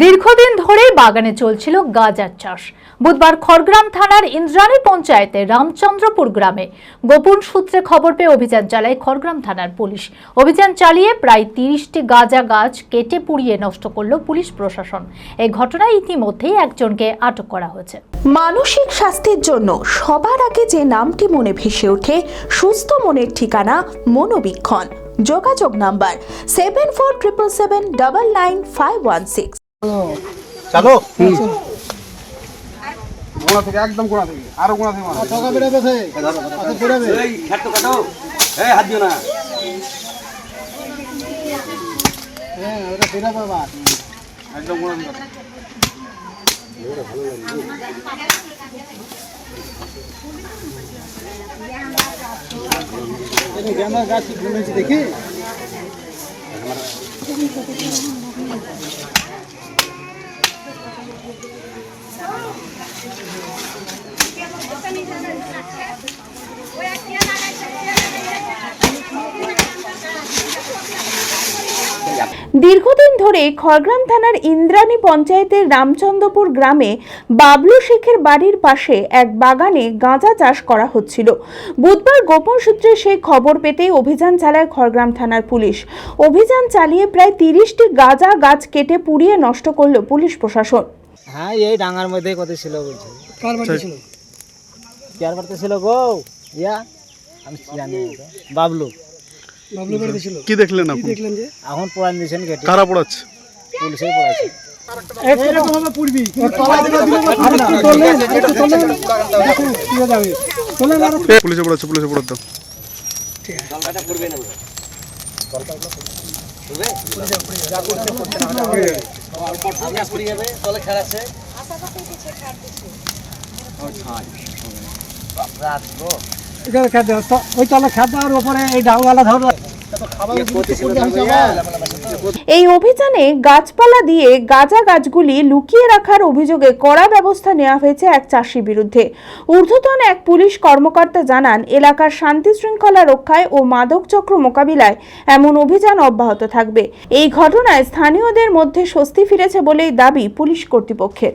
দীর্ঘদিন ধরেই বাগানে চলছিল গাঁজার চাষ। বুধবার খড়গ্রাম থানার ইন্দ্রাণী পঞ্চায়েতে রামচন্দ্রপুর গ্রামে গোপন সূত্রে খবর পেয়ে অভিযান চালায় খড়গ্রাম থানার পুলিশ। অভিযান চালিয়ে প্রায় তিরিশটি গাঁজা গাছ কেটে পুড়িয়ে নষ্ট করল পুলিশ প্রশাসন। এই ঘটনায় ইতিমধ্যেই একজনকে আটক করা হয়েছে। মানসিক স্বাস্থ্যের জন্য সবার আগে যে নামটি মনে ভেসে ওঠে, সুস্থ মনের ঠিকানা মনোবীক্ষণ। যোগাযোগ number seven four triple seven double nine five one six চালো গোড়া থেকে একদম গোড়া থেকে আরও গোড়া থেকে মারো। টাকা বেরোবে বেরোবে। এই খ্যাট কাটো। এই হাত দিও না। হ্যাঁ ওটা বেরোবে আবার। একদম গোড়া থেকে। গাছ দেখি? দীর্ঘদিন ধরে খড়গ্রাম থানার ইন্দ্রাণী পঞ্চায়েতের রামচন্দ্রপুর গ্রামে বাবলু শেখের বাড়ির পাশে এক বাগানে গাঁজা চাষ করা হচ্ছিল। বুধবার গোপন সূত্রে সেই খবর পেতেই অভিযান চালায় খড়গ্রাম থানার পুলিশ। অভিযান চালিয়ে প্রায় তিরিশটি গাঁজা গাছ কেটে পুড়িয়ে নষ্ট করল পুলিশ প্রশাসন। হ্যাঁ এই ডাঙার মধ্যে কত ছিল বলছে। কার বাড়ি ছিল? গো। ইয়া আমি জানি না বাবলু। বাবলু বাড়িতে ছিল? কি দেখলেন আপনি? দেখলেন যে? এখন পড়ান দিয়েছেন গেটে। কারা পড়াচ্ছে? পুলিশেই পড়াচ্ছে। পুলিশে পড়াচ্ছে পুলিশে পড়াতো আমরা পড়ে যাবে তলে খেলা আছে। ওই তলে খেত আর উপরে এই ডাউওয়ালা ধরো। এই অভিযানে গাছপালা দিয়ে গাঁজা গাছগুলি লুকিয়ে রাখার অভিযোগে কড়া ব্যবস্থা নেওয়া হয়েছে এক চাষির বিরুদ্ধে। ঊর্ধ্বতন এক পুলিশ কর্মকর্তা জানান, এলাকার শান্তি শৃঙ্খলা রক্ষায় ও মাদক চক্র মোকাবিলায় এমন অভিযান অব্যাহত থাকবে। এই ঘটনায় স্থানীয়দের মধ্যে স্বস্তি ফিরেছে বলেই দাবি পুলিশ কর্তৃপক্ষের।